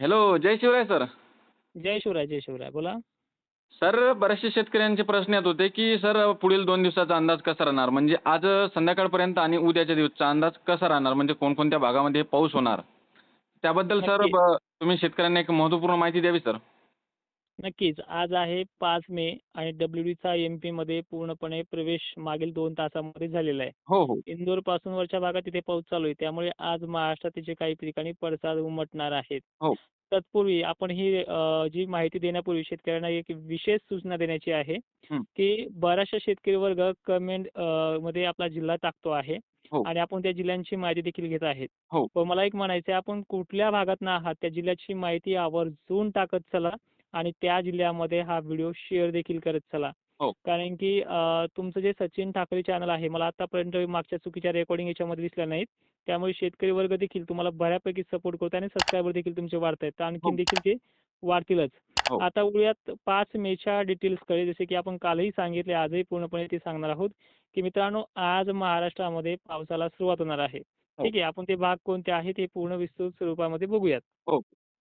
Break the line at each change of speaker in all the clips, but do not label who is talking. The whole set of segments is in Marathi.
हॅलो जय शिवराय सर
जय शिवराय जय शिवराय. बोला.
सर बरेचसे शेतकऱ्यांचे प्रश्न येत होते की सर पुढील दोन दिवसाचा अंदाज कसा राहणार? म्हणजे आज संध्याकाळपर्यंत आणि उद्याच्या दिवसचा अंदाज कसा राहणार? म्हणजे कोणकोणत्या भागामध्ये पाऊस होणार? त्याबद्दल सर
नक्की.
ब- तुम्ही शेतकऱ्यांना एक महत्त्वपूर्ण माहिती द्यावी सर
नक्कीच आज आहे पाच मे आणि डब्ल्यू डीचा एम पीमध्ये पूर्णपणे प्रवेश मागील दोन तासामध्ये झालेला आहे
हो हो
इंदोरपासून वरच्या भागात तिथे पाऊस चालू आहे त्यामुळे आज महाराष्ट्रात जे काही ठिकाणी पडसाद उमटणार आहेत
हो.
तत्पूर्वी आपण ही अ, जी माहिती देण्यापूर्वी शेतकऱ्यांना एक विशेष सूचना देण्याची आहे
हं.
की बराचसा शेतकरी वर्ग कमेंटमध्ये आपला जिल्हा टाकतो आहे
हो.
आणि आपण त्या जिल्ह्यांची माहिती देखील घेत आहेत
हो.
पण मला एक म्हणायचं आहे आपण कुठल्या भागात आहात त्या जिल्ह्याची माहिती आवर्जून टाकत चला आणि त्या जिल्ह्यामध्ये हा व्हिडिओ शेअर देखील करत चला.
हो.
कारण की तुमचं जे सचिन ठाकरे चॅनल आहे मला आतापर्यंत मागच्या चुकीच्या रेकॉर्डिंग याच्यामध्ये दिसल्या नाहीत. त्यामुळे शेतकरी वर्ग देखील तुम्हाला बऱ्यापैकी सपोर्ट करतो आणि सबस्क्रायबर देखील तुमचे वाढत आहेत. आणखी
हो.
देखील ते वाढतीलच.
हो.
आता उद्यात पाच मेच्या डिटेल्सकडे जसे की आपण कालही सांगितले आजही पूर्णपणे ते सांगणार आहोत. की मित्रांनो आज महाराष्ट्रामध्ये पावसाला सुरुवात होणार आहे. ठीक आहे आपण ते भाग कोणते आहेत हे पूर्ण विस्तृत स्वरूपामध्ये बघूयात.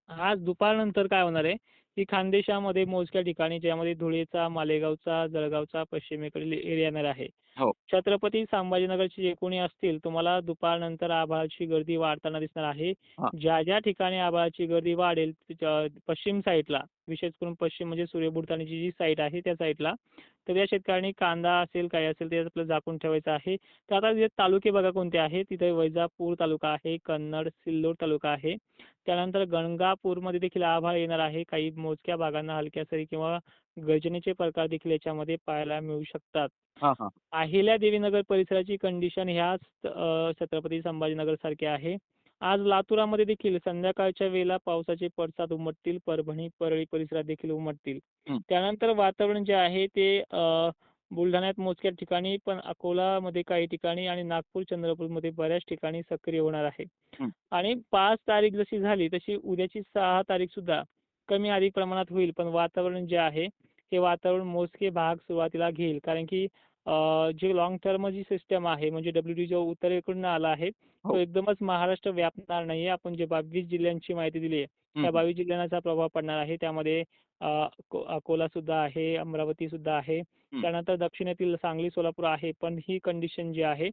आज दुपारनंतर काय होणार आहे? की खानदेशामध्ये मोजक्या ठिकाणी ज्यामध्ये धुळेचा मालेगावचा जळगावचा पश्चिमेकडील एरिया येणार आहे.
हो.
छत्रपती संभाजीनगरचे जे कोणी असतील तुम्हाला दुपारनंतर आभाळाची गर्दी वाढताना दिसणार आहे.
हा.
ज्या ज्या ठिकाणी आभाळाची गर्दी वाढेल तिच्या पश्चिम साईडला विशेष करून पश्चिम म्हणजे सूर्य बुडतानाची जी साईड आहे त्या साईडला तर या शेतकऱ्यांनी कांदा असेल काय असेल ते आपलं झाकून ठेवायचं आहे. तर आता जे तालुके बघा कोणते आहेत. तिथे वैजापूर तालुका आहे कन्नड सिल्लोड तालुका आहे. त्यानंतर गणगापूरमध्ये देखील आभाळ येणार आहे. काही मोजक्या भागांना हलक्या सरी किंवा गर्जनेचे प्रकार देखील याच्यामध्ये पाहायला मिळू शकतात.
हां हां.
अहिल्या देवीनगर परिसराची कंडिशन ह्याच अ, छत्रपती संभाजीनगर सारखी आहे. आज लातूरामध्ये देखील संध्याकाळच्या वेळेला पावसाचे पडसाद उमटतील परभणी परळी परिसरात देखील उमटतील. त्यानंतर वातावरण जे आहे ते अ, बुलढाण्यात मोजक्या ठिकाणी पण अकोलामध्ये काही ठिकाणी आणि नागपूर चंद्रपूरमध्ये बऱ्याच ठिकाणी सक्रिय होणार आहे. आणि पाच तारीख जशी झाली तशी उद्याची सहा तारीख सुद्धा कमी अधिक प्रमाणात होईल पण वातावरण जे आहे हे वातावरण मोजके भाग सुरुवातीला घेईल कारण की जे लॉंग टर्म जी सिस्टम आहे म्हणजे डब्ल्यू डी जो उत्तरेकडून आला आहे तो
हो.
एकदमच महाराष्ट्र व्यापणार नाहीये आपण जे बावीस जिल्ह्यांची माहिती दिली आहे त्या. बावीस जिल्ह्यांचा प्रभाव पडणार आहे त्यामध्ये अकोला सुद्धा आहे अमरावती सुद्धा आहे. त्यानंतर दक्षिणेतील सांगली सोलापूर आहे पण ही कंडिशन जी आहे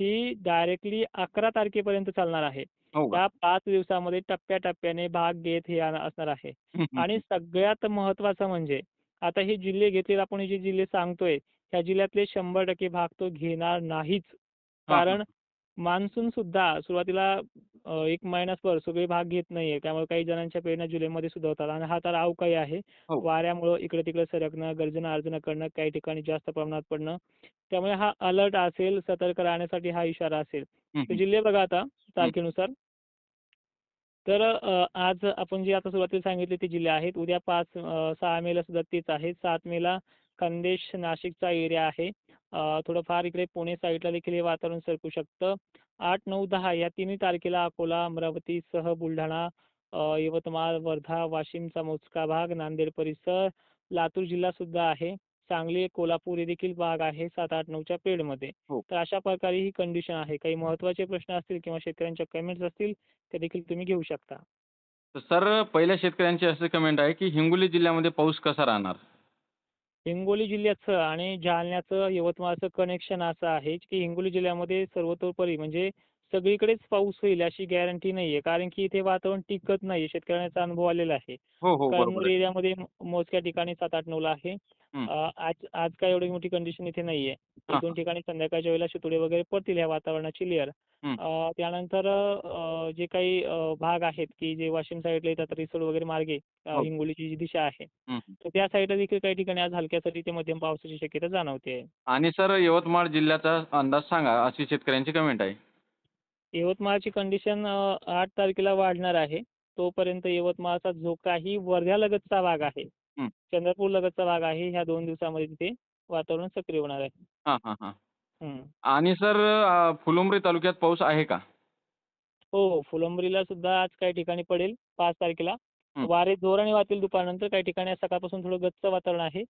ही डायरेक्टली अकरा तारखेपर्यंत चालणार आहे? त्या पाच दिवसामध्ये टप्प्याटप्प्याने भाग घेत हे असणार आहे
हं, हं.
आणि सगळ्यात महत्त्वाचं म्हणजे आता हे जिल्हे घेतलेले आपण हे जे जिल्हे सांगतोय त्या जिल्ह्यातले शंभर टक्के भाग तो घेणार नाहीच
हां, हां.
कारण मान्सून सुद्धा सुरुवातीला एक महिनाभर सगळे भाग घेत नाहीये. त्यामुळे काही जणांच्या पेरण्या जुलैमध्ये सुद्धा होतात आणि हा तर अवकाळी आहे.
हो.
वाऱ्यामुळं इकडे तिकडे सरकणं गर्जना अर्जना करणं काही ठिकाणी जास्त प्रमाणात पडणं. त्यामुळे हा अलर्ट असेल सतर्क राहण्यासाठी हा इशारा असेल. तर. जिल्हे बघा आता तारखेनुसार. तर अ, आज आपण जे आता सुरुवातीला सांगितले ते जिल्हे आहेत. उद्या पाच अ, सहा मेला सुद्धा तेच आहेत. सात मेला खानदेश नाशिकचा एरिया आहे. थोडंफार इकडे पुणे साईडला देखील हे वातावरण सरकू शकतं. आठ नऊ दहा या तिन्ही तारखेला अकोला अमरावतीसह बुलढाणा अ, यवतमाळ वर्धा वाशिमचा मोजका भाग नांदेड परिसर लातूर जिल्हा सुद्धा आहे. सांगली कोल्हापूर हे देखील भाग आहे सात आठ नऊच्या पेडमध्ये.
हो.
तर अशा प्रकारे ही कंडिशन आहे. काही महत्त्वाचे प्रश्न असतील किंवा शेतकऱ्यांच्या कमेंट्स असतील ते देखील तुम्ही घेऊ शकता.
तर सर पहिल्या शेतकऱ्यांची असे कमेंट आहे की हिंगोली जिल्ह्यामध्ये पाऊस कसा राहणार?
हिंगोली जिल्ह्याचं आणि जालन्याचं यवतमाळचं कनेक्शन असं आहे की हिंगोली जिल्ह्यामध्ये सर्वतोपरी म्हणजे सगळीकडेच पाऊस होईल अशी गॅरंटी नाहीये कारण की इथे वातावरण टिकत नाही शेतकऱ्यांचा अनुभव आलेला आहे
हो हो बरोबर
कळमनुरी
आहे.
एरियामध्ये मोजक्या ठिकाणी सात आठ नऊला आहे
हं.
अ, आज आज काय एवढी मोठी कंडिशन इथे नाहीये एक
हां,
दोन
हां.
ठिकाणी संध्याकाळच्या वेळेला शितोडे वगैरे पडतील ह्या वातावरणाची लेअर
हं.
त्यानंतर अ, जे काही अ, भाग आहेत की जे वाशिम साईडला येतात रिसोड वगैरे मार्गे अ,
हो.
हिंगोलीची जी दिशा आहे
हं, हं.
तर त्या साईडला देखील काही ठिकाणी आज हलक्यासाठी ते मध्यम पावसाची शक्यता जाणवते
आणि सर यवतमाळ जिल्ह्याचा अंदाज सांगा अशी शेतकऱ्यांची कमेंट आहे
यवतमाळची कंडिशन आठ तारखेला वाढणार आहे. तोपर्यंत यवतमाळचा जो काही वर्ध्यालगतचा भाग आहे. चंद्रपूर लगतचा भाग आहे ह्या दोन दिवसामध्ये तिथे वातावरण सक्रिय होणार आहे.
हां हां हां.
हं.
आणि सर फुलंब्री तालुक्यात पाऊस आहे का?
हो फुलंब्रीला सुद्धा आज काही ठिकाणी पडेल पाच तारखेला. वारे जोराने वाहतील दुपारनंतर काही ठिकाणी सकाळपासून थोडं गच्च वातावरण आहे.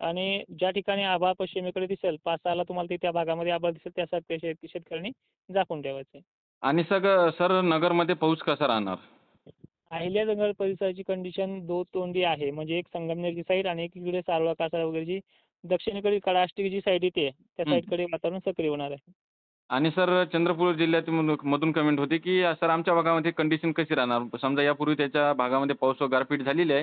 आणि ज्या ठिकाणी आभाळ पश्चिमेकडे दिसेल पाच सहाला तुम्हाला ते त्या भागामध्ये आभाळ दिसेल त्या शेतकऱ्यांनी झाकून ठेवायचे
आणि सग सर नगरमध्ये पाऊस कसा राहणार?
अहिल्यानगर परिसराची कंडिशन दो तोंडी आहे. म्हणजे एक संगमनेरची साईड आणि एक इकडे सारवा कासारा वगैरेची दक्षिणेकडील कडाष्टी जी साईड येते त्या. साईडकडे वातावरण सक्रिय होणार आहे.
आणि सर चंद्रपूर जिल्ह्यातून मधून कमेंट होती की सर आमच्या भागामध्ये कंडिशन कशी राहणार? समजा यापूर्वी त्याच्या भागामध्ये पाऊस व गारपीट झालेली आहे.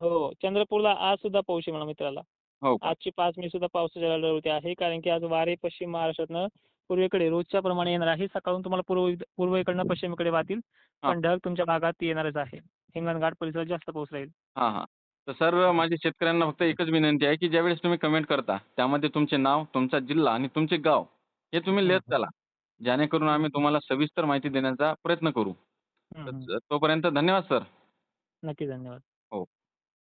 हो चंद्रपूरला आज सुद्धा पाऊस आहे म्हणा मित्राला.
हो.
आजची पाच मे सुद्धा पावसाच्या आहे. कारण की आज वारे पश्चिम महाराष्ट्रातनं पूर्वेकडे रोजच्या प्रमाणे येणार आहे. सकाळून तुम्हाला पूर्व पूर्वेकडनं पश्चिमेकडे वाहतील. पण ढग तुमच्या भागात येणारच आहे. हिंगणघाट परिसरात जास्त पाऊस राहील
हां हां. तर सर माझी शेतकऱ्यांना फक्त एकच विनंती आहे की ज्यावेळेस तुम्ही कमेंट करता त्यामध्ये तुमचे नाव तुमचा जिल्हा आणि तुमचे गाव हे तुम्ही लिहित चला. जेणेकरून आम्ही तुम्हाला सविस्तर माहिती देण्याचा प्रयत्न करू. तोपर्यंत धन्यवाद सर.
नक्की धन्यवाद.